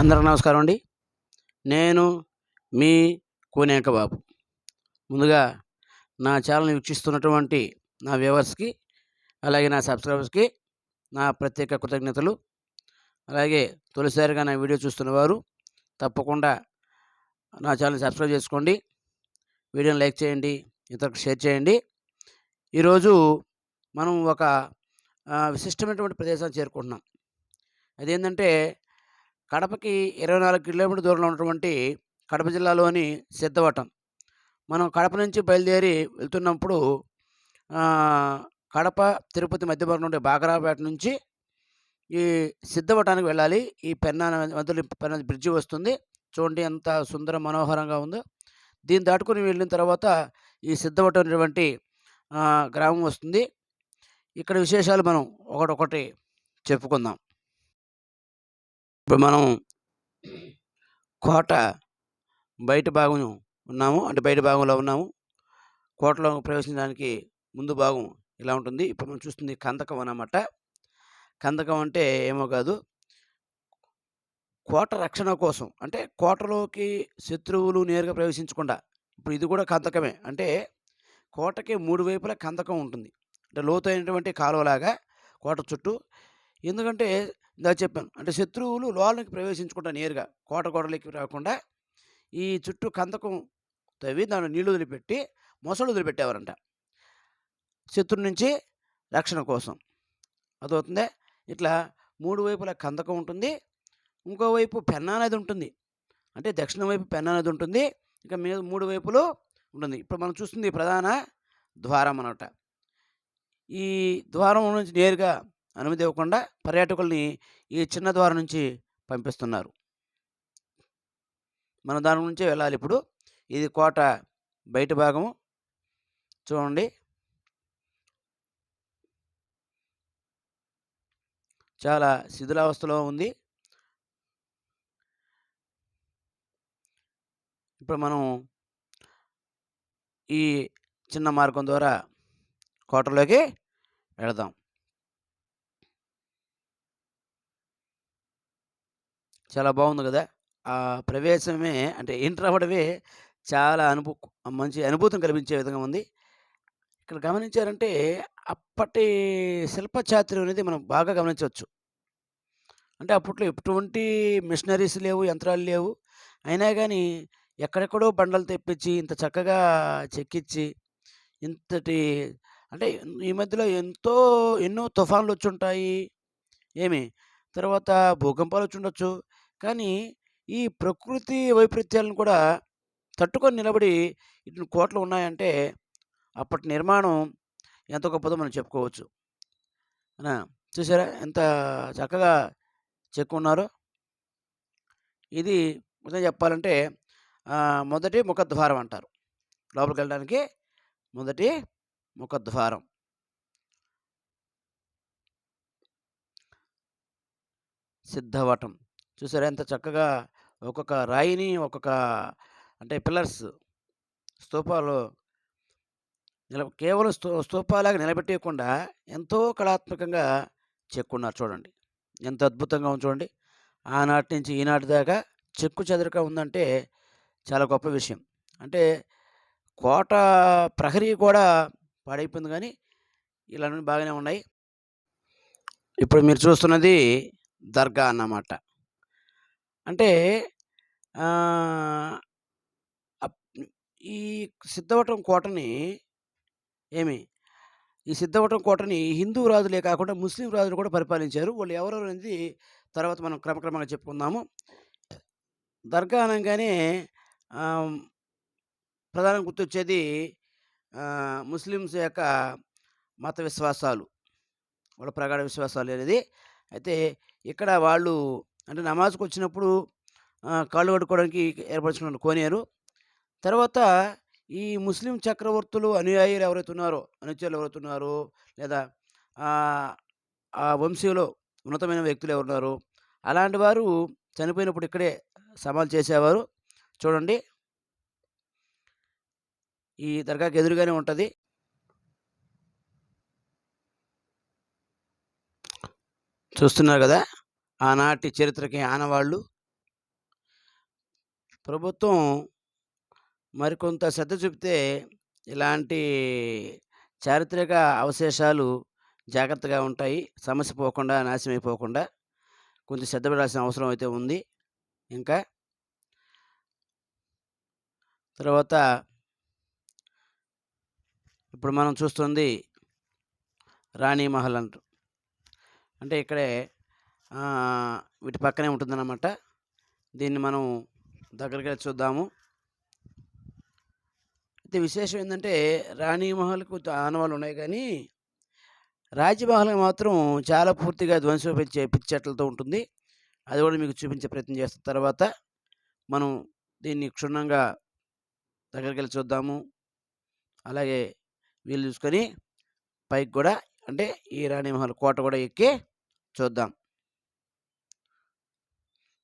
అందరికి నమస్కారం అండి. నేను మీ కోనేక బాబు. ముందుగా నా ఛానల్ని వీక్షిస్తున్నటువంటి నా వ్యూవర్స్కి అలాగే నా సబ్స్క్రైబర్స్కి నా ప్రత్యేక కృతజ్ఞతలు. అలాగే తొలిసారిగా నా వీడియో చూస్తున్నవారు తప్పకుండా నా ఛానల్ సబ్స్క్రైబ్ చేసుకోండి. వీడియోని లైక్ చేయండి ఇతరులకు షేర్ చేయండి. ఈరోజు మనం ఒక విశిష్టమైనటువంటి ప్రదేశాన్ని చేరుకుంటున్నాం. అదేంటంటే కడపకి ఇరవై నాలుగు కిలోమీటర్ దూరంలో ఉన్నటువంటి కడప జిల్లాలోని సిద్ధవటం. మనం కడప నుంచి బయలుదేరి వెళ్తున్నప్పుడు కడప తిరుపతి మధ్య భాగంలో ఉండే బాగరాపేట నుంచి ఈ సిద్ధవటానికి వెళ్ళాలి. ఈ పెన్నా మధ్యలో పెన్నా బ్రిడ్జి వస్తుంది. చూడండి ఎంత సుందర మనోహరంగా ఉందో. దీన్ని దాటుకొని వెళ్ళిన తర్వాత ఈ సిద్ధవటం అనేటువంటి గ్రామం వస్తుంది. ఇక్కడ విశేషాలు మనం ఒకటొకటి చెప్పుకుందాం. ఇప్పుడు మనం కోట బయట భాగం ఉన్నాము. అంటే బయట భాగంలో ఉన్నాము. కోటలో ప్రవేశించడానికి ముందు భాగం ఇలా ఉంటుంది. ఇప్పుడు మనం చూస్తుంది కందకం అన్నమాట. కందకం అంటే ఏమో కాదు. కోట రక్షణ కోసం అంటే కోటలోకి శత్రువులు నేరుగా ప్రవేశించకుండా ఇప్పుడు ఇది కూడా కందకమే. అంటే కోటకి మూడు వైపులా కందకం ఉంటుంది. అంటే లోతైనటువంటి కాలువలాగా కోట చుట్టూ. ఎందుకంటే ఇలా చెప్పాను. అంటే శత్రువులు లోలకి ప్రవేశించకుండా నేరుగా. కోట గోడలకి రాకుండా ఈ చుట్టూ కందకం తవ్వి దాని నీళ్ళు వదిలిపెట్టి మొసళ్ళు వదిలిపెట్టేవారంట. శత్రు నుంచి రక్షణ కోసం. అదవుతుంది ఇట్లా మూడు వైపుల కందకం ఉంటుంది. ఇంకోవైపు పెన్నా నది ఉంటుంది. అంటే దక్షిణ వైపు పెన్నా నది ఉంటుంది. ఇక మీద మూడు వైపులు ఉంటుంది. ఇప్పుడు మనం చూస్తుంది ప్రధాన ద్వారం అనమాట ఈ ద్వారం నుంచి నేరుగా అనుమతి ఇవ్వకుండా పర్యాటకుల్ని ఈ చిన్న ద్వారం నుంచి పంపిస్తున్నారు. మన దాని నుంచే వెళ్ళాలి ఇప్పుడు. ఇది కోట బయట భాగము చూడండి. చాలా శిథిలావస్థలో ఉంది. ఇప్పుడు మనం ఈ చిన్న మార్గం ద్వారా కోటలోకి వెళదాం. చాలా బాగుంది కదా! ఆ ప్రవేశమే అంటే ఎంటర్ అవ్వడమే చాలా అనుభూ మంచి అనుభూతిని కల్పించే విధంగా ఉంది. ఇక్కడ గమనించారంటే అప్పటి శిల్పచాతుర్యం అనేది మనం బాగా గమనించవచ్చు. అంటే అప్పట్లో ఎటువంటి మిషనరీస్ లేవు యంత్రాలు లేవు. అయినా కానీ ఎక్కడెక్కడో బండలు తెప్పించి ఇంత చక్కగా చెక్కించి ఇంతటి అంటే ఈ మధ్యలో ఎంతో ఎన్నో తుఫాన్లు వచ్చి ఉంటాయి. ఏమి? తర్వాత భూకంపాలు వచ్చి ఉండొచ్చు. కానీ ఈ ప్రకృతి వైపరీత్యాలను కూడా తట్టుకొని నిలబడి ఇన్ని కోట్లు ఉన్నాయంటే అప్పటి నిర్మాణం ఎంత గొప్పదో మనం చెప్పుకోవచ్చు. చూసారా? ఎంత చక్కగా చెక్కున్నారో? ఇది మొత్తం చెప్పాలంటే మొదటి ముఖద్వారం అంటారు. లోపలికి వెళ్ళడానికి మొదటి ముఖద్వారం. సిద్ధవటం. చూసారా? ఎంత చక్కగా ఒక్కొక్క రాయిని ఒక్కొక్క అంటే పిల్లర్స్ స్తూపాలు నిల కేవలం స్తూ స్తూపాలాగా నిలబెట్టేయకుండా ఎంతో కళాత్మకంగా చెక్కున్నారు చూడండి. ఎంత అద్భుతంగా ఉంది చూడండి. ఆనాటి నుంచి ఈనాటి దాకా చెక్కు చెదరక ఉందంటే చాలా గొప్ప విషయం. అంటే కోట ప్రహరీ కూడా పాడైపోయింది కానీ ఇలా బాగానే ఉన్నాయి. ఇప్పుడు మీరు చూస్తున్నది దర్గా అన్నమాట. అంటే అప్- ఈ సిద్ధవటం కోటని ఏమి? ఈ సిద్ధవటం కోటని హిందూ రాజులే కాకుండా ముస్లిం రాజులు కూడా పరిపాలించారు. వాళ్ళు ఎవరెవరు అనేది తర్వాత మనం క్రమక్రమంగా చెప్పుకుందాము. దర్గా అనగానే ప్రధానం గుర్తొచ్చేది ముస్లిమ్స్ యొక్క మత విశ్వాసాలు. వాళ్ళ ప్రగాఢ విశ్వాసాలు అనేది. అయితే ఇక్కడ వాళ్ళు అంటే నమాజ్కి వచ్చినప్పుడు కాళ్ళు కట్టుకోవడానికి ఏర్పరచుకున్న కోనేరు. తర్వాత ఈ ముస్లిం చక్రవర్తులు అనుయాయులు ఎవరైతే ఉన్నారో అనుచరులు ఎవరైతే ఉన్నారో లేదా ఆ, ఆ వంశీయులో ఉన్నతమైన వ్యక్తులు ఎవరున్నారు అలాంటి వారు చనిపోయినప్పుడు ఇక్కడే సమాధి చేసేవారు. చూడండి. ఈ దర్గాకి ఎదురుగానే ఉంటుంది. చూస్తున్నారు కదా. ఆనాటి చరిత్రకి ఆనవాళ్ళు. ప్రభుత్వం మరికొంత శ్రద్ధ చూపితే ఇలాంటి చారిత్రక అవశేషాలు జాగ్రత్తగా ఉంటాయి. సమస్య పోకుండా నాశనం అయిపోకుండా కొంచెం శ్రద్ధ పెడాల్సిన అవసరం అయితే ఉంది. ఇంకా తర్వాత ఇప్పుడు మనం చూస్తుంది రాణి మహల్ అంటారు అంటే ఇక్కడే వీటి పక్కనే ఉంటుందన్నమాట. దీన్ని మనం దగ్గరికి వెళ్ళి చూద్దాము. అయితే విశేషం ఏంటంటే రాణి మహల్కు ఆనవాళ్ళు ఉన్నాయి కానీ రాజమహల్ మాత్రం చాలా పూర్తిగా ధ్వంసపించే పిచ్చెట్లతో ఉంటుంది. అది కూడా మీకు చూపించే ప్రయత్నం చేస్తున్న తర్వాత మనం దీన్ని క్షుణ్ణంగా దగ్గరికి వెళ్ళి చూద్దాము. అలాగే వీలు చూసుకొని పైకి కూడా అంటే ఈ రాణిమహల్ కోట కూడా ఎక్కి చూద్దాం.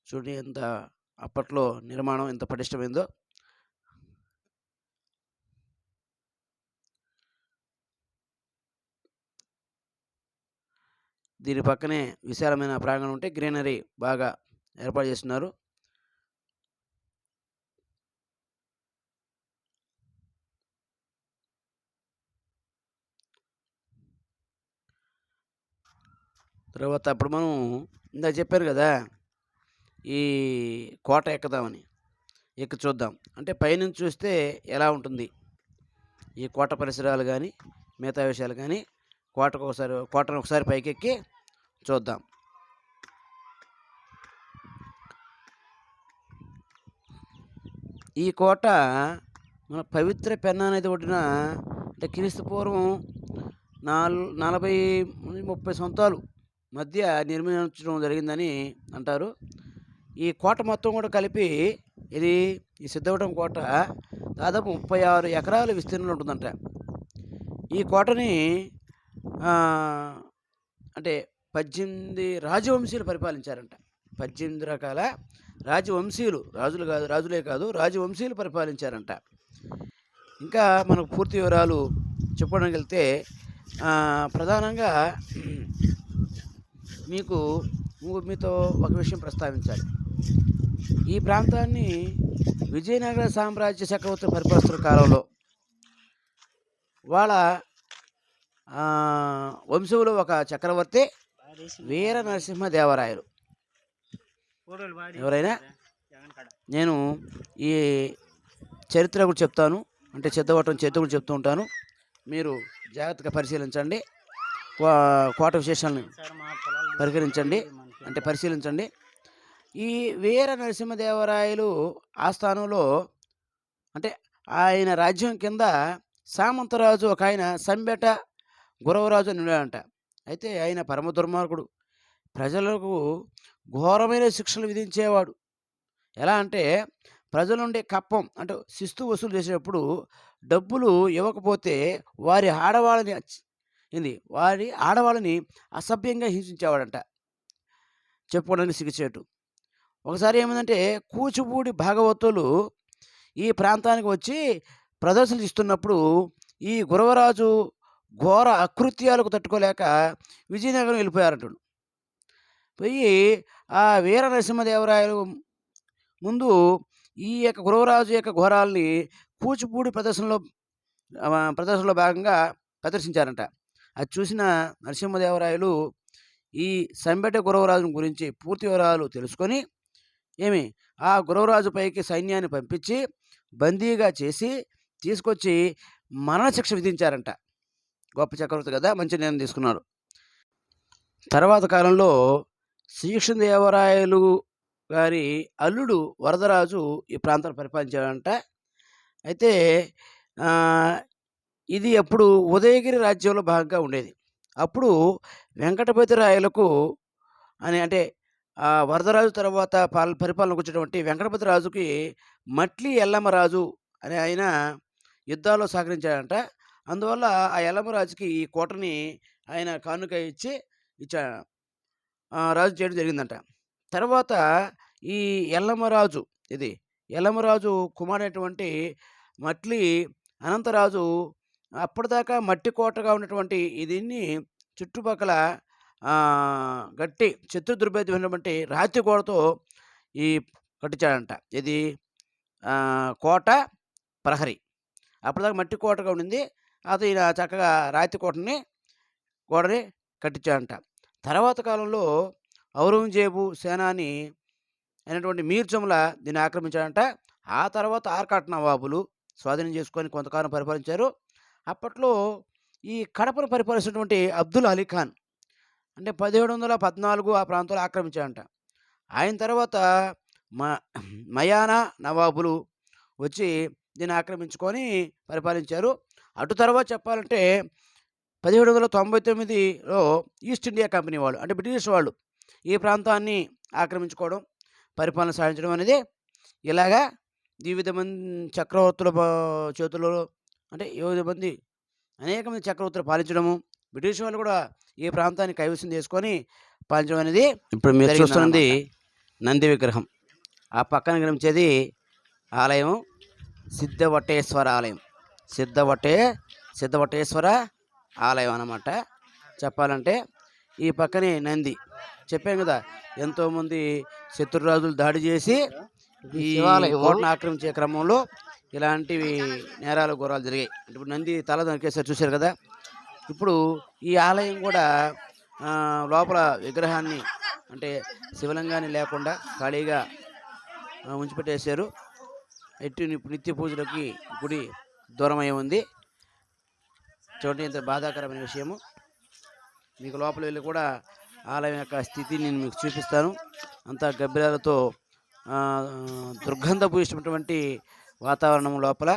చూడండి ఎంత అప్పట్లో నిర్మాణం ఎంత పటిష్టమైందో. దీని పక్కనే విశాలమైన ప్రాంగణం ఉంటే గ్రీనరీ బాగా ఏర్పాటు చేస్తున్నారు. తర్వాత అప్పుడు మనం ఇందాక చెప్పారు కదా! ఈ కోట ఎక్కుదామని ఎక్కి చూద్దాం. అంటే పైనుంచి చూస్తే ఎలా ఉంటుంది? ఈ కోట పరిసరాలు కానీ మిగతా విషయాలు కానీ కోటకు ఒకసారి కోటను ఒకసారి పైకెక్కి చూద్దాం. ఈ కోట మన పవిత్ర పెన్నా అనేది ఒడ్డున అంటే క్రీస్తు పూర్వం నలభై ముప్పై సంవత్సరాలు మధ్య నిర్మించడం జరిగిందని అంటారు. ఈ కోట మొత్తం కూడా కలిపి ఇది ఈ సిద్ధవటం కోట దాదాపు ముప్పై ఆరు ఎకరాల విస్తీర్ణం ఉంటుందంట. ఈ కోటని అంటే పద్దెనిమిది రాజవంశీయులు పరిపాలించారంట. పద్దెనిమిది రకాల రాజవంశీయులు రాజులు కాదు రాజులే కాదు రాజవంశీయులు పరిపాలించారంట. ఇంకా మనకు పూర్తి వివరాలు చెప్పడానికి వెళ్తే ప్రధానంగా మీకు మీతో ఒక విషయం ప్రస్తావించాలి. ఈ ప్రాంతాన్ని విజయనగర సామ్రాజ్య చక్రవర్తి పరిపాలిస్తున్న కాలంలో వాళ్ళ వంశంలో ఒక చక్రవర్తి వీర నరసింహదేవరాయలు ఎవరైనా? నేను ఈ చరిత్ర కూడా చెప్తాను. అంటే చిత్తవటం చరిత్ర కూడా చెప్తూ ఉంటాను. మీరు జాగ్రత్తగా పరిశీలించండి. కోట విశేషాలను పరిగణించండి. అంటే పరిశీలించండి. ఈ వీర నరసింహదేవరాయలు ఆస్థానంలో అంటే ఆయన రాజ్యం కింద సామంతరాజు ఒక ఆయన సంబెట గురవరాజు అని ఉన్నాడంట. అయితే ఆయన పరమ దుర్మార్గుడు. ప్రజలకు ఘోరమైన శిక్షలు విధించేవాడు. ఎలా అంటే ప్రజల నుండి కప్పం అంటే శిస్తు వసూలు చేసేటప్పుడు డబ్బులు ఇవ్వకపోతే వారి ఆడవాళ్ళని ఇది వారి ఆడవాళ్ళని అసభ్యంగా హింసించేవాడంట. చెప్పుకోవడానికి సిగ్గుచేటు ఒకసారి ఏమిందంటే కూచిపూడి భాగవతులు ఈ ప్రాంతానికి వచ్చి ప్రదర్శనలు ఇస్తున్నప్పుడు ఈ గురవరాజు ఘోర అకృత్యాలకు తట్టుకోలేక విజయనగరం వెళ్ళిపోయారంటాడు. పోయి ఆ వీర నరసింహదేవరాయలు ముందు ఈ యొక్క గురవరాజు యొక్క ఘోరాల్ని కూచిపూడి ప్రదర్శనలో ప్రదర్శనలో భాగంగా ప్రదర్శించారంట. అది చూసిన నరసింహదేవరాయలు ఈ సంబెట గురవరాజు గురించి పూర్తి వివరాలు తెలుసుకొని ఏమి? ఆ గురవరాజు పైకి సైన్యాన్ని పంపించి బందీగా చేసి తీసుకొచ్చి మరణశిక్ష విధించారంట. గొప్ప చక్రవర్తి కదా మంచి నిర్ణయం తీసుకున్నాడు. తర్వాత కాలంలో శ్రీకృష్ణదేవరాయలు గారి అల్లుడు వరదరాజు ఈ ప్రాంతాన్ని పరిపాలించాడంట. అయితే ఇది అప్పుడు ఉదయగిరి రాజ్యంలో భాగంగా ఉండేది. అప్పుడు వెంకటపతి రాయలకు అని అంటే వరదరాజు తర్వాత పాల పరిపాలనకు వచ్చినటువంటి వెంకటపతి రాజుకి మట్లి ఎల్లమ్మరాజు అనే ఆయన యుద్ధాల్లో సహకరించాడంట. అందువల్ల ఆ ఎల్లమ్మరాజుకి ఈ కోటని ఆయన కానుక ఇచ్చి ఇచ్చా రాజు చేయడం జరిగిందంట. తర్వాత ఈ ఎల్లమ్మరాజు ఇది ఎల్లమ్మరాజు కుమారైనటువంటి మట్లి అనంతరాజు అప్పటిదాకా మట్టి కోటగా ఉన్నటువంటి దీన్ని చుట్టుపక్కల గట్టి శత్రు దుర్భేద్యమైనటువంటి రాతి గోడతో ఈ కట్టించాడంట. ఇది కోట ప్రహరీ. అప్పటిదాకా మట్టి కోటగా ఉండింది. అది ఈయన చక్కగా రాతి కోటని గోడని కట్టించాడంట. తర్వాత కాలంలో ఔరంగజేబు సేనాని అయినటువంటి మీర్ దీన్ని ఆక్రమించాడంట. ఆ తర్వాత ఆర్కాట్ నవాబులు స్వాధీనం చేసుకొని కొంతకాలం పరిపాలించారు. అప్పట్లో ఈ కడపను పరిపాలించినటువంటి అబ్దుల్ అలీ ఖాన్ అంటే పదిహేడు వందల పద్నాలుగు ఆ ప్రాంతాలు ఆక్రమించాడంట. ఆయన తర్వాత మ మయానా నవాబులు వచ్చి దీన్ని ఆక్రమించుకొని పరిపాలించారు. అటు తర్వాత చెప్పాలంటే పదిహేడు వందల తొంభై తొమ్మిదిలో ఈస్ట్ ఇండియా కంపెనీ వాళ్ళు అంటే బ్రిటిష్ వాళ్ళు ఈ ప్రాంతాన్ని ఆక్రమించుకోవడం పరిపాలన సాధించడం అనేది ఇలాగా వివిధ మంది చక్రవర్తుల చేతులలో అంటే వివిధ మంది అనేక మంది చక్రవర్తులు పాలించడము బ్రిటిష్ వాళ్ళు కూడా ఈ ప్రాంతాన్ని కైవసం చేసుకొని పాలించడం అనేది ఇప్పుడు మీరు. చూస్తున్నది నంది విగ్రహం. ఆ పక్కన కనిపించేది ఆలయం సిద్ధవటేశ్వర ఆలయం. సిద్ధవటే సిద్ధవటేశ్వర ఆలయం అన్నమాట. చెప్పాలంటే ఈ పక్కనే నంది. చెప్పాం కదా ఎంతోమంది శత్రురాజులు దాడి చేసి ఈ. కోటను ఆక్రమించే క్రమంలో ఇలాంటివి నేరాలు ఘోరాలు జరిగాయి. ఇప్పుడు నంది తల దొరికేసారి చూశారు కదా? ఇప్పుడు ఈ ఆలయం కూడా లోపల విగ్రహాన్ని అంటే శివలింగాన్ని లేకుండా ఖాళీగా ఉంచిపెట్టేశారు. ఎట్టి నిత్య పూజలకి గుడి దూరమై ఉంది. చూడండి ఇంత బాధాకరమైన విషయము. మీకు లోపల వెళ్ళి కూడా ఆలయం యొక్క స్థితి నేను మీకు చూపిస్తాను. అంతా గబ్బిలాలతో దుర్గంధ పూజించినటువంటి వాతావరణం లోపల.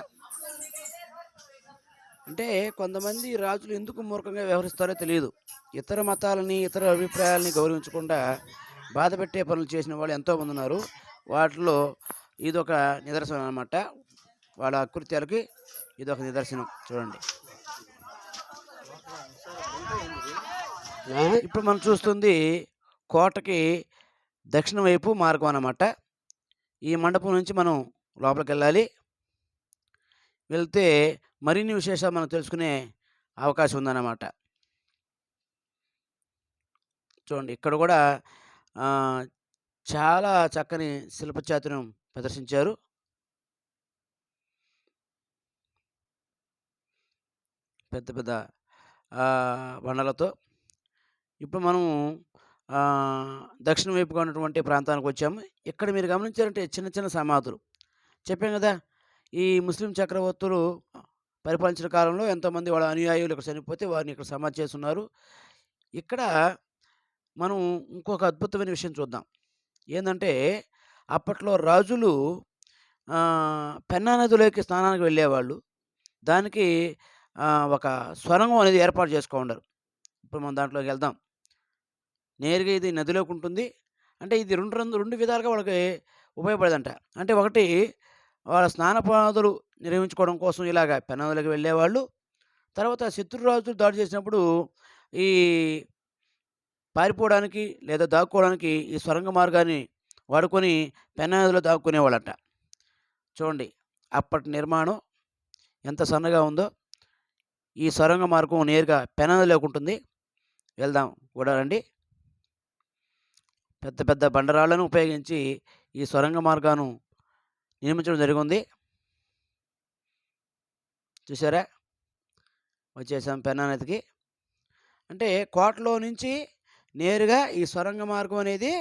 అంటే కొంతమంది రాజులు ఎందుకు మూర్ఖంగా వ్యవహరిస్తారో తెలియదు. ఇతర మతాలని ఇతర అభిప్రాయాలని గౌరవించకుండా బాధ పెట్టే పనులు చేసిన వాళ్ళు ఎంతోమంది ఉన్నారు. వాటిలో ఇదొక నిదర్శనం అన్నమాట. వాళ్ళ అకృత్యాలకి ఇదొక నిదర్శనం. చూడండి. ఇప్పుడు మనం చూస్తుంది కోటకి దక్షిణ వైపు మార్గం అన్నమాట. ఈ మండపం నుంచి మనం లోపలికి వెళ్ళాలి వెళ్తే మరిన్ని విశేషాలు మనం తెలుసుకునే అవకాశం ఉందన్నమాట. చూడండి ఇక్కడ కూడా చాలా చక్కని శిల్పచాతుర్యం ప్రదర్శించారు. పెద్ద పెద్ద ఆ, బండలతో. ఇప్పుడు మనం దక్షిణ వైపుగా ఉన్నటువంటి ప్రాంతానికి వచ్చాము. ఇక్కడ మీరు గమనించారంటే చిన్న చిన్న సమాధులు. చెప్పాం కదా ఈ ముస్లిం చక్రవర్తులు పరిపాలించిన కాలంలో ఎంతోమంది వాళ్ళ అనుయాయులు ఇక్కడ చనిపోతే వారిని ఇక్కడ సమాధి చేస్తున్నారు. ఇక్కడ మనం ఇంకొక అద్భుతమైన విషయం చూద్దాం. ఏంటంటే అప్పట్లో రాజులు పెన్నా నదిలోకి స్నానానికి వెళ్ళేవాళ్ళు. దానికి ఒక స్వరంగం అనేది ఏర్పాటు చేసుకోండారు ఇప్పుడు మనం దాంట్లోకి వెళ్దాం. నేరుగా ఇది నదిలోకి ఉంటుంది. అంటే ఇది రెండు రెండు రెండు విధాలుగా వాళ్ళకి ఉపయోగపడదంట. అంటే ఒకటి వాళ్ళ స్నానపాదులు నిర్వహించుకోవడం కోసం ఇలాగ పెన్నదులకు వెళ్ళేవాళ్ళు. తర్వాత శత్రురాజులు దాడి చేసినప్పుడు ఈ పారిపోవడానికి లేదా దాక్కోవడానికి ఈ సొరంగ మార్గాన్ని వాడుకొని పెన్నా దాక్కునేవాళ్ళట. చూడండి అప్పటి నిర్మాణం ఎంత సన్నగా ఉందో. ఈ సొరంగ మార్గం నేరుగా పెన్నా ఉంటుంది. వెళ్దాం కూడా రండి. పెద్ద పెద్ద బండరాళ్ళను ఉపయోగించి ఈ సొరంగ మార్గాను నిర్మించడం జరిగింది. చూసారా? వచ్చేసాం పెన్నా నదికి అంటే కోటలో నుంచి నేరుగా ఈ సొరంగ మార్గం అనేది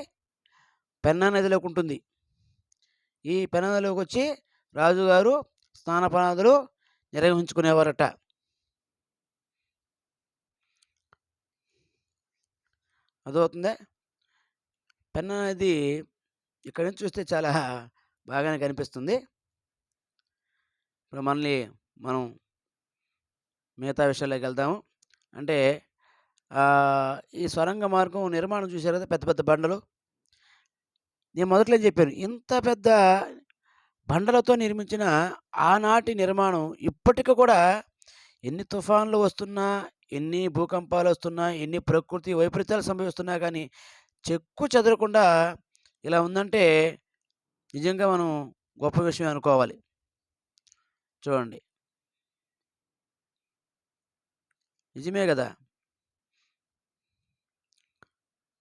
పెన్నా నదిలోకి ఉంటుంది. ఈ పెన్నా నదిలోకి వచ్చి రాజుగారు స్నానపానాదులు నిర్వహించుకునేవారట. అదవుతుందా పెన్నా నది ఇక్కడి నుంచి చూస్తే చాలా బాగానే కనిపిస్తుంది. ఇప్పుడు మళ్ళీ మనం మిగతా విషయాల్లోకి వెళ్దాము. అంటే ఈ సొరంగ మార్గం నిర్మాణం చూసారు కదా పెద్ద పెద్ద బండలు. నేను మొదట్లో చెప్పాను ఇంత పెద్ద బండలతో నిర్మించిన ఆనాటి నిర్మాణం ఇప్పటికి కూడా ఎన్ని తుఫాన్లు వస్తున్నా ఎన్ని భూకంపాలు వస్తున్నా ఎన్ని ప్రకృతి వైపరీత్యాలు సంభవిస్తున్నా కానీ చెక్కు చెదరకుండా ఇలా ఉందంటే నిజంగా మనం గొప్ప విషయం అనుకోవాలి. చూడండి. నిజమే కదా!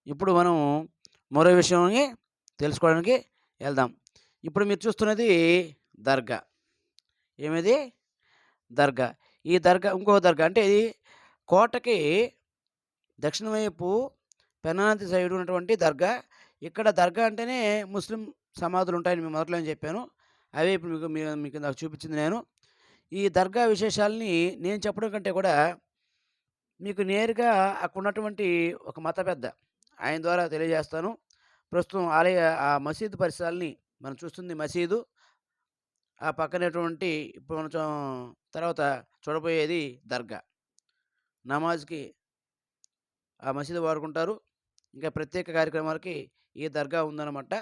ఇప్పుడు మనం మరో విషయాన్ని తెలుసుకోవడానికి వెళ్దాం. ఇప్పుడు మీరు చూస్తున్నది దర్గా. ఏమిది? దర్గా. ఈ దర్గా ఇంకో దర్గా. అంటే ఇది కోటకి దక్షిణ వైపు పెనాంతి సైడ్ ఉన్నటువంటి దర్గా. ఇక్కడ దర్గా అంటేనే ముస్లిం సమాధులు ఉంటాయని మేము మొదట్లో చెప్పాను. అవే ఇప్పుడు మీకు మీకు నాకు చూపించింది నేను. ఈ దర్గా విశేషాలని నేను చెప్పడం కంటే కూడా మీకు నేరుగా అక్కడ ఉన్నటువంటి ఒక మత పెద్ద ఆయన ద్వారా తెలియజేస్తాను. ప్రస్తుతం ఆలయ ఆ మసీదు పరిసరాలని మనం చూస్తుంది మసీదు. ఆ పక్కనేటువంటి ఇప్పుడు మనం తర్వాత చూడబోయేది దర్గా. నమాజ్కి ఆ మసీదు వాడుకుంటారు. ఇంకా ప్రత్యేక కార్యక్రమాలకి ఈ దర్గా ఉందన్నమాట.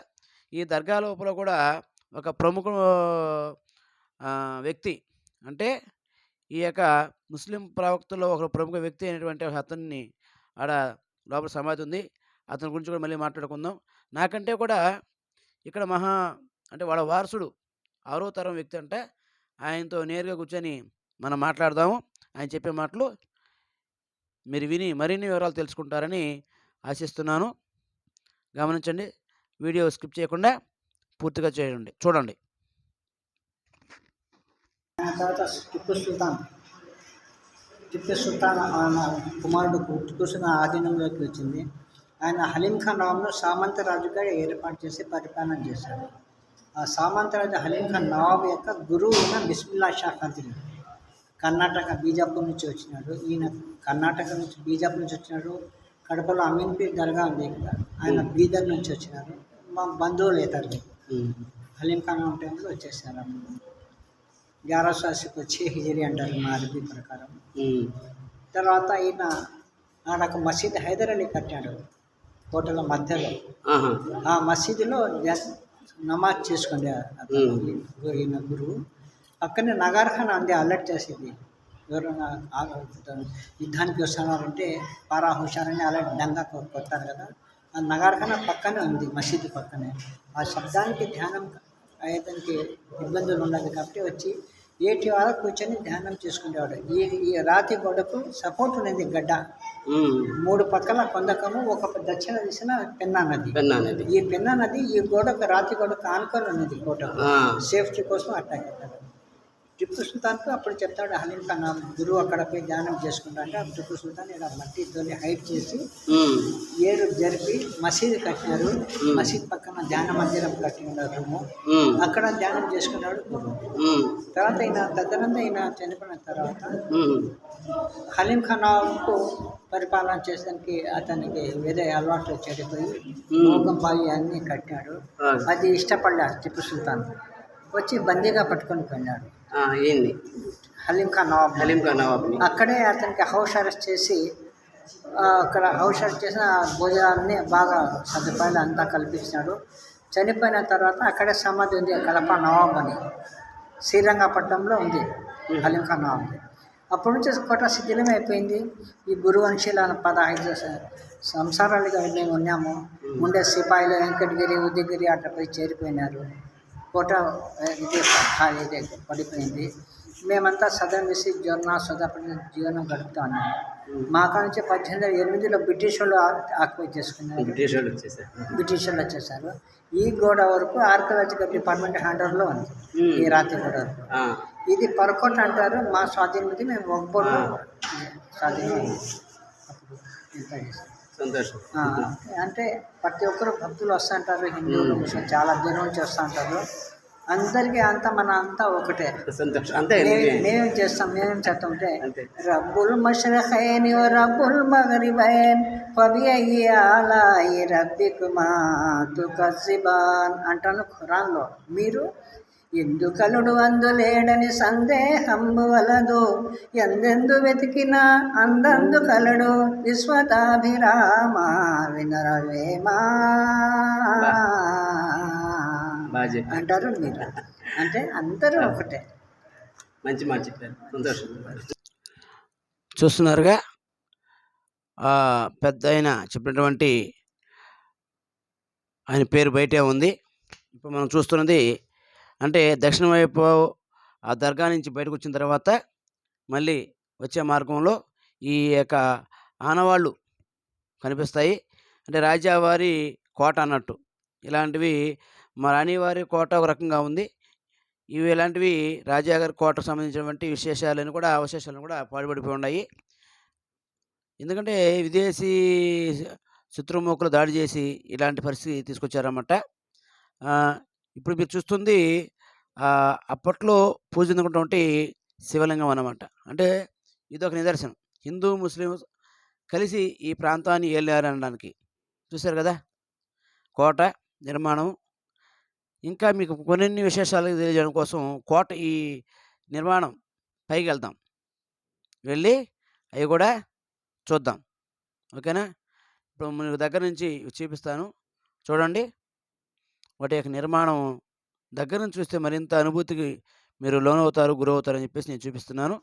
ఈ దర్గా లోపల కూడా ఒక ప్రముఖ వ్యక్తి. అంటే ఈ యొక్క ముస్లిం ప్రవక్తలో ఒక ప్రముఖ వ్యక్తి అయినటువంటి ఒక అతన్ని ఆడ లోపల సమాధి ఉంది అతని గురించి కూడా మళ్ళీ మాట్లాడుకుందాం. నాకంటే కూడా ఇక్కడ మహా అంటే వాళ్ళ వారసుడు ఆరో తరం వ్యక్తి అంటే. ఆయనతో నేరుగా కూర్చొని మనం మాట్లాడదాము. ఆయన చెప్పే మాటలు మీరు విని మరిన్ని వివరాలు తెలుసుకుంటారని ఆశిస్తున్నాను. గమనించండి. వీడియో స్కిప్ చేయకుండా పూర్తిగా చేయండి. చూడండి. తర్వాత టిప్పు సుల్తాన్. టిప్పు సుల్తాన్ ఆయన కుమారుడు టిప్పు సుల్తాన్ ఆధీనంలోకి వచ్చింది. ఆయన హలీం ఖాన్ నవాబ్ను సామంతరాజుగా ఏర్పాటు చేసి పరిపాలన చేశాడు. ఆ సామంతరాజు హలీం ఖాన్ నవాబ్ యొక్క గురువు అయిన బిస్మిల్లా షా ఖాన్ కర్ణాటక బీజాపూర్ నుంచి వచ్చినాడు. ఈయన కర్ణాటక నుంచి బీజాపూర్ నుంచి వచ్చినాడు. కడపలో అమీన్పీర్ దర్గా ఉంది ఇక్కడ. ఆయన బీదర్ నుంచి వచ్చినారు. మా బంధువులు ఇతరులు హలీం ఉంటే టైంలో వచ్చేసారు. అప్పుడు గ్యారా శాసికి వచ్చి హిజరీ అంటారు మా అరబీ ప్రకారం. తర్వాత ఈయన నాకు మసీద్ హైదర్ అలీ కట్టాడు. హోటల్ మధ్యలో. ఆ మసీదులో నమాజ్ చేసుకోండి ఈయన గురువు. పక్కనే నగార్ఖాన అంది అలర్ట్ చేసేది. ఎవరైనా యుద్ధానికి వస్తున్నారంటే పారా హుషారని అలా డంగా కొడతారు కదా. ఆ నగార్ఖాన పక్కనే ఉంది మసీదు పక్కనే. ఆ శబ్దానికి ధ్యానం అయ్యేదానికి ఇబ్బందులు ఉండదు కాబట్టి వచ్చి ఏటి వరకు కూర్చొని ధ్యానం చేసుకునేవాడు ఈ ఈ రాతి గోడకు సపోర్ట్ ఉన్నది గడ్డ. మూడు పక్కల కొందకము ఒక దక్షిణ దిశన పెన్నా నది. పెన్నా అనేది ఈ పెన్నా నది ఈ గోడకు రాతి గోడకు ఆనుకొని ఉన్నది కోటకు సేఫ్టీ కోసం అవుతాడు టిప్పు సుల్తాన్కు అప్పుడు చెప్తాడు హలీం ఖాన్ నా గురువు అక్కడ పోయి ధ్యానం అప్పుడు టిప్పు సుల్తాన్ ఇక్కడ మట్టితో హైట్ చేసి ఏడు జరిపి మసీదు కట్టినారు. మసీద్ పక్కన ధ్యాన మందిరం కట్టి ఉన్నారు రూము. అక్కడ ధ్యానం చేసుకున్నాడు గురువు తర్వాత ఈయన తదనంత ఈయన చనిపోయిన తర్వాత హలీం ఖానాకు పరిపాలన చేసడానికి అతనికి వేరే అలవాట్లు చెడిపోయి బావి అన్నీ కట్టాడు. అది ఇష్టపడ్డాడు టిప్పు సుల్తాన్. వచ్చి బందీగా పట్టుకొని పోయినాడు. ఏంది? హలీం ఖాన్ నవాబ్. హలీం ఖాన్ నవాబ్ని. అక్కడే అతనికి హౌస్ అరెస్ట్ చేసి అక్కడ హౌస్ అరెస్ట్ చేసిన భోజనాన్ని బాగా సదుపాయాలు అంతా కల్పించినాడు. చనిపోయిన తర్వాత అక్కడే సమాధి ఉంది కడప నవాబ్ అని. శ్రీరంగపట్నంలో ఉంది హలీం ఖాన్ నవాబ్. అప్పటి నుంచి కోట శిథిలం అయిపోయింది. ఈ గురువంశీల పదహైదు స- సంవత్సరాలుగా మేము ఉన్నాము. ఉండే సిపాయిలు వెంకటగిరి ఉదయగిరి అట్లా పోయి చేరిపోయినారు. కోట ఇది ఖాళీ ఇది పడిపోయింది. మేమంతా సదన్ వేసి జ్వరణ సోదాపడి జీవనం గడుపుతా ఉన్నాము మా నుంచి పద్దెనిమిది వందల ఎనిమిదిలో బ్రిటిష్ వాళ్ళు ఆక్యుపై చేసుకున్నారు. బ్రిటిష్ వాళ్ళు వచ్చేసారు. బ్రిటిష్ వాళ్ళు వచ్చేసారు. ఈ గోడ వరకు ఆర్కియాలజికల్ డిపార్ట్మెంట్ హ్యాండర్లో ఉంది. ఈ రాతి గోడ వరకు. ఇది పరకోట అంటారు. మా స్వాధీనం మేము ఒక్కబోట్లో స్వాధీనం. ఉంది. అప్పుడు ఇంత చేసాం. సంతోషం. అంటే ప్రతి ఒక్కరు భక్తులు వస్తుంటారు హిందువులు ముస్లిం చాలా దూరం నుంచి వస్తుంటారు. అందరికీ అంతా మన అంతా ఒకటే. సంతోషం. అంతే మేమేం చేస్తాం మేమేం చేస్తామంటే అంతే. రబ్బుల్ మషరఖైన్ రబ్బుల్ మగరిబైన్ పవి అయ్యి ఆలాయి రబ్బికుమా తుకజిబాన్ అంటాను ఖురాన్లో. మీరు ఎందుకలుడు అందులేడని సందేహంబు వలదు? ఎందెందు వెతికినా అందందు కలడు? విశ్వతాభిరామ వినరవేమా? అంటారు మీరు. అంటే అందరూ ఒకటే. మంచి మాట చెప్పారు. సంతోషం. చూస్తున్నారుగా ఆ పెద్ద ఆయన చెప్పినటువంటి ఆయన పేరు బయటే ఉంది. ఇప్పుడు మనం చూస్తున్నది అంటే దక్షిణ వైపు ఆ దర్గా నుంచి బయటకు వచ్చిన తర్వాత మళ్ళీ వచ్చే మార్గంలో ఈ యొక్క ఆనవాళ్ళు కనిపిస్తాయి. అంటే రాజావారి కోట అన్నట్టు. ఇలాంటివి మా రాణివారి కోట ఒక రకంగా ఉంది. ఇవి ఇలాంటివి రాజాగారి కోటకు సంబంధించినటువంటి విశేషాలను కూడా అవశేషాలను కూడా పాడుపడిపోయి ఉన్నాయి. ఎందుకంటే విదేశీ శత్రుముఖులు దాడి చేసి ఇలాంటి పరిస్థితి తీసుకొచ్చారన్నమాట. ఇప్పుడు మీరు చూస్తుంది అప్పట్లో పూజించుకున్నటువంటి శివలింగం అనమాట అంటే ఇదొక నిదర్శనం. హిందూ ముస్లిం కలిసి ఈ ప్రాంతాన్ని ఏలారనడానికి. చూశారు కదా? కోట నిర్మాణం. ఇంకా మీకు కొన్ని విశేషాలు తెలియజేయడం కోసం కోట ఈ నిర్మాణం పైకి వెళ్దాం. వెళ్ళి అవి కూడా చూద్దాం. ఓకేనా? ఇప్పుడు మీకు దగ్గర నుంచి చూపిస్తాను. చూడండి. వాటి యొక్క నిర్మాణం దగ్గర నుంచి చూస్తే మరింత అనుభూతికి మీరు లోనవుతారు గురవుతారు అని చెప్పేసి నేను చూపిస్తున్నాను.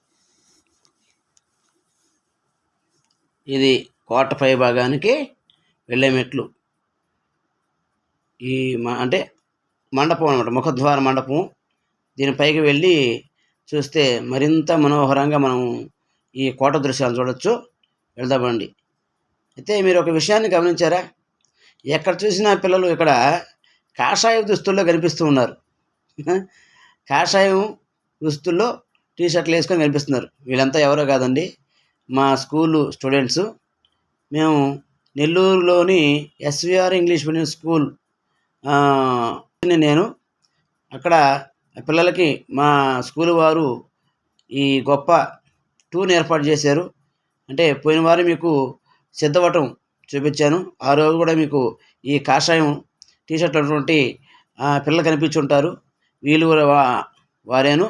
ఇది కోట పై భాగానికి వెళ్ళే మెట్లు. ఈ అంటే మండపం అనమాట ముఖద్వార మండపం. దీనిపైకి వెళ్ళి చూస్తే మరింత మనోహరంగా మనం ఈ కోట దృశ్యాలు చూడొచ్చు. వెళ్దామండి. అయితే మీరు ఒక విషయాన్ని గమనించారా? ఎక్కడ చూసినా పిల్లలు ఇక్కడ కాషాయ దుస్తుల్లో కనిపిస్తూ ఉన్నారు. కాషాయం దుస్తుల్లో టీ షర్ట్లు వేసుకొని కనిపిస్తున్నారు. వీళ్ళంతా ఎవరో కాదండి. మా స్కూలు స్టూడెంట్స్. మేము నెల్లూరులోని ఎస్విఆర్ ఇంగ్లీష్ మీడియం స్కూల్ నేను. అక్కడ పిల్లలకి మా స్కూల్ వారు ఈ గొప్ప టూర్ని ఏర్పాటు చేశారు. అంటే పోయిన వారం మీకు సిద్ధవటం చూపించాను. ఆ రోజు కూడా మీకు ఈ కాషాయం టీ ఉన్నటువంటి ఆ, పిల్లలు కనిపించుంటారు. వీళ్ళు కూడా వారేను.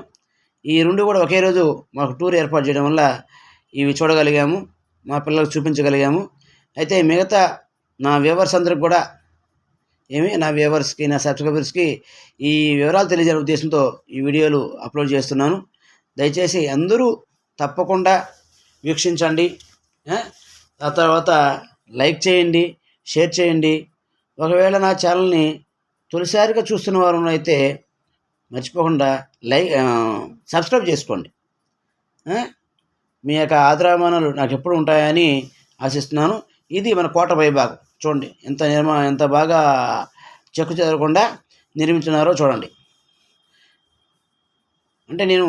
ఈ రెండు కూడా ఒకే రోజు మాకు టూర్ ఏర్పాటు చేయడం వల్ల ఇవి చూడగలిగాము మా పిల్లలకు చూపించగలిగాము. అయితే మిగతా నా వ్యూవర్స్ అందరికి కూడా ఏమి నా వ్యూవర్స్కి నా సబ్స్క్రైబర్స్కి ఈ వివరాలు తెలియజేయడం ఉద్దేశంతో ఈ వీడియోలు అప్లోడ్ చేస్తున్నాను. దయచేసి అందరూ తప్పకుండా వీక్షించండి. ఆ తర్వాత లైక్ చేయండి షేర్ చేయండి. ఒకవేళ నా ఛానల్ని తొలిసారిగా చూస్తున్న వారు అయితే మర్చిపోకుండా లైక్ సబ్స్క్రైబ్ చేసుకోండి. మీ యొక్క ఆదరామానాలు నాకు ఎప్పుడు ఉంటాయని ఆశిస్తున్నాను. ఇది మన కోట వైభాగం చూడండి ఎంత నిర్మా ఎంత బాగా చెక్కు చెదరకుండా నిర్మించున్నారో చూడండి. అంటే నేను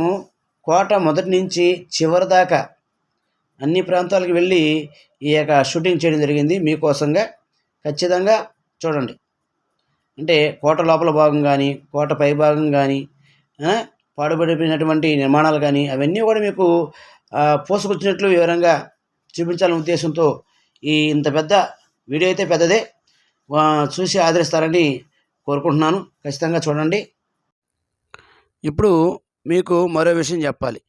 కోట మొదటి నుంచి చివరి దాకా అన్ని ప్రాంతాలకు వెళ్ళి ఈ యొక్క షూటింగ్ చేయడం జరిగింది. మీకోసంగా ఖచ్చితంగా చూడండి. అంటే కోట లోపల భాగం కానీ కోట పై భాగం కానీ పాడుబడిపోయినటువంటి పాడుపడిపోయినటువంటి నిర్మాణాలు కానీ అవన్నీ కూడా మీకు పోసుకొచ్చినట్లు వివరంగా చూపించాలనే ఉద్దేశంతో ఈ ఇంత పెద్ద వీడియో అయితే పెద్దదే. చూసి ఆదరిస్తారని కోరుకుంటున్నాను. ఖచ్చితంగా చూడండి. ఇప్పుడు మీకు మరో విషయం చెప్పాలి.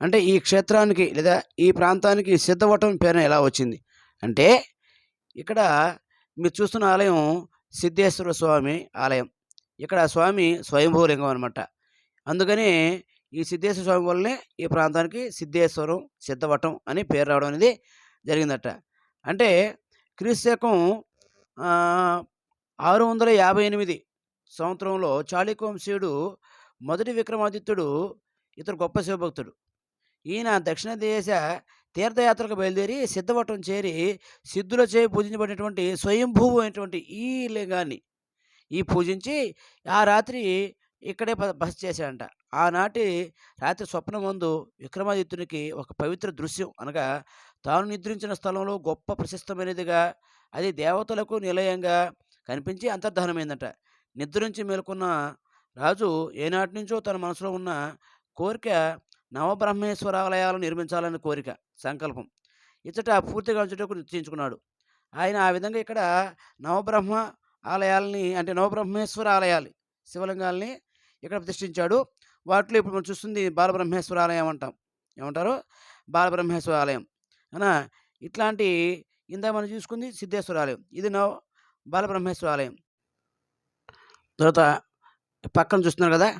అంటే ఈ క్షేత్రానికి లేదా ఈ ప్రాంతానికి సిద్ధవటం పేరు ఎలా వచ్చింది? అంటే ఇక్కడ మీరు చూస్తున్న ఆలయం సిద్ధేశ్వర స్వామి ఆలయం. ఇక్కడ స్వామి స్వయంభూలింగం అనమాట అందుకని ఈ సిద్ధేశ్వర స్వామి వల్లనే ఈ ప్రాంతానికి సిద్ధేశ్వరం సిద్ధవటం అని పేరు రావడం అనేది జరిగిందట. అంటే క్రీస్తు ఆరు వందల యాభై ఎనిమిది సంవత్సరంలో చాళుక్యవంశీయుడు మొదటి విక్రమాదిత్యుడు ఇతర గొప్ప శివభక్తుడు. ఈయన దక్షిణ దేశ తీర్థయాత్రకు బయలుదేరి సిద్ధవటం చేరి సిద్ధులచే పూజించబడినటువంటి స్వయంభూవు అయినటువంటి ఈ లింగాన్ని ఈ పూజించి ఆ రాత్రి ఇక్కడే బస చేశాడంట. ఆనాటి రాత్రి స్వప్నమందు విక్రమాదిత్యునికి ఒక పవిత్ర దృశ్యం అనగా తాను నిద్రించిన స్థలంలో గొప్ప ప్రశస్తమైనదిగా అది దేవతలకు నిలయంగా కనిపించి అంతర్ధానమైందట. నిద్ర నుంచి మేలుకున్న రాజు ఏనాటి నుంచో తన మనసులో ఉన్న కోరిక నవబ్రహ్మేశ్వర ఆలయాలను నిర్మించాలనే కోరిక. సంకల్పం. ఇచ్చట పూర్తిగా ఉంచుటకు నిశ్చయించుకున్నాడు. ఆయన ఆ విధంగా ఇక్కడ నవబ్రహ్మ ఆలయాల్ని అంటే నవబ్రహ్మేశ్వర ఆలయాలు శివలింగాల్ని ఇక్కడ ప్రతిష్ఠించాడు. వాటిలో ఇప్పుడు మనం చూస్తుంది బాలబ్రహ్మేశ్వర ఆలయం అంటాం. ఏమంటారు? బాలబ్రహ్మేశ్వర ఆలయం. అనా? ఇట్లాంటి ఇందాక మనం చూసుకుంది సిద్ధేశ్వర ఆలయం. ఇది నవ బాలబ్రహ్మేశ్వర ఆలయం. తర్వాత పక్కన చూస్తున్నారు కదా?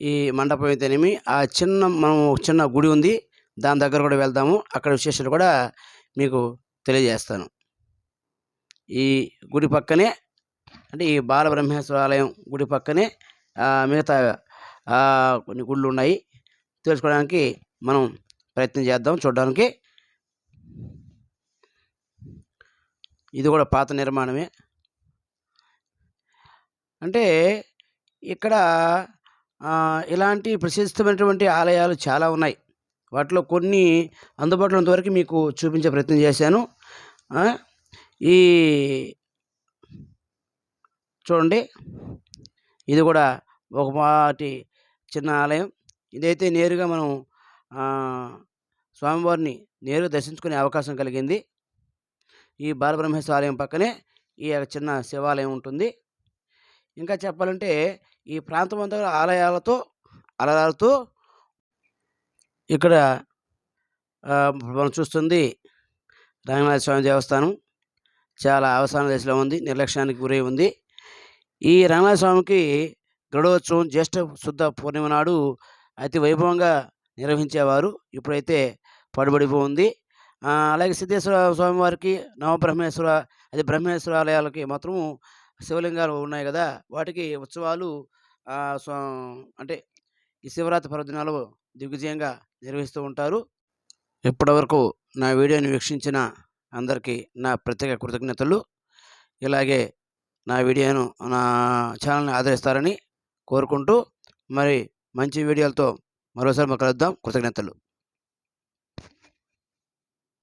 ఈ మండపం అయితేనేమి ఆ చిన్న మనం చిన్న గుడి ఉంది. దాని దగ్గర కూడా వెళ్దాము. అక్కడ విశేషాలు కూడా మీకు తెలియజేస్తాను. ఈ గుడి పక్కనే అంటే ఈ బాలబ్రహ్మేశ్వర ఆలయం గుడి పక్కనే మిగతా కొన్ని గుళ్ళు ఉన్నాయి. తెలుసుకోవడానికి మనం ప్రయత్నం చేద్దాం చూడడానికి. ఇది కూడా పాత నిర్మాణమే. అంటే ఇక్కడ ఇలాంటి ప్రసిద్ధమైనటువంటి ఆలయాలు చాలా ఉన్నాయి. వాటిలో కొన్ని అందుబాటులో ఉన్నంతవరకు మీకు చూపించే ప్రయత్నం చేశాను. ఈ చూడండి. ఇది కూడా ఒక మాటి చిన్న ఆలయం. ఇదైతే నేరుగా మనం స్వామివారిని నేరుగా దర్శించుకునే అవకాశం కలిగింది. ఈ బాలబ్రహ్మేశ్వర ఆలయం పక్కనే ఈ యొక్క చిన్న శివాలయం ఉంటుంది. ఇంకా చెప్పాలంటే ఈ ప్రాంతం అంతా ఆలయాలతో అలరాలతో ఇక్కడ మనం చూస్తుంది రంగనాథ స్వామి దేవస్థానం. చాలా అవసాన దశలో ఉంది నిర్లక్ష్యానికి గురై ఉంది. ఈ రంగనాథ స్వామికి గరుడోత్సవం జ్యేష్ఠ శుద్ధ పూర్ణిమ నాడు అతి వైభవంగా నిర్వహించేవారు. ఇప్పుడైతే పడుబడిపోయింది. అలాగే సిద్ధేశ్వర స్వామి వారికి నవబ్రహ్మేశ్వర అది బ్రహ్మేశ్వర ఆలయాలకి మాత్రము శివలింగాలు ఉన్నాయి కదా. వాటికి ఉత్సవాలు అంటే ఈ శివరాత్రి పర్వదినాలు దిగ్విజయంగా నిర్వహిస్తూ ఉంటారు. ఇప్పటివరకు నా వీడియోని వీక్షించిన అందరికీ నా ప్రత్యేక కృతజ్ఞతలు. ఇలాగే నా వీడియోను నా ఛానల్ని ఆదరిస్తారని కోరుకుంటూ మరి మంచి వీడియోలతో మరోసారి కలుద్దాం. కృతజ్ఞతలు.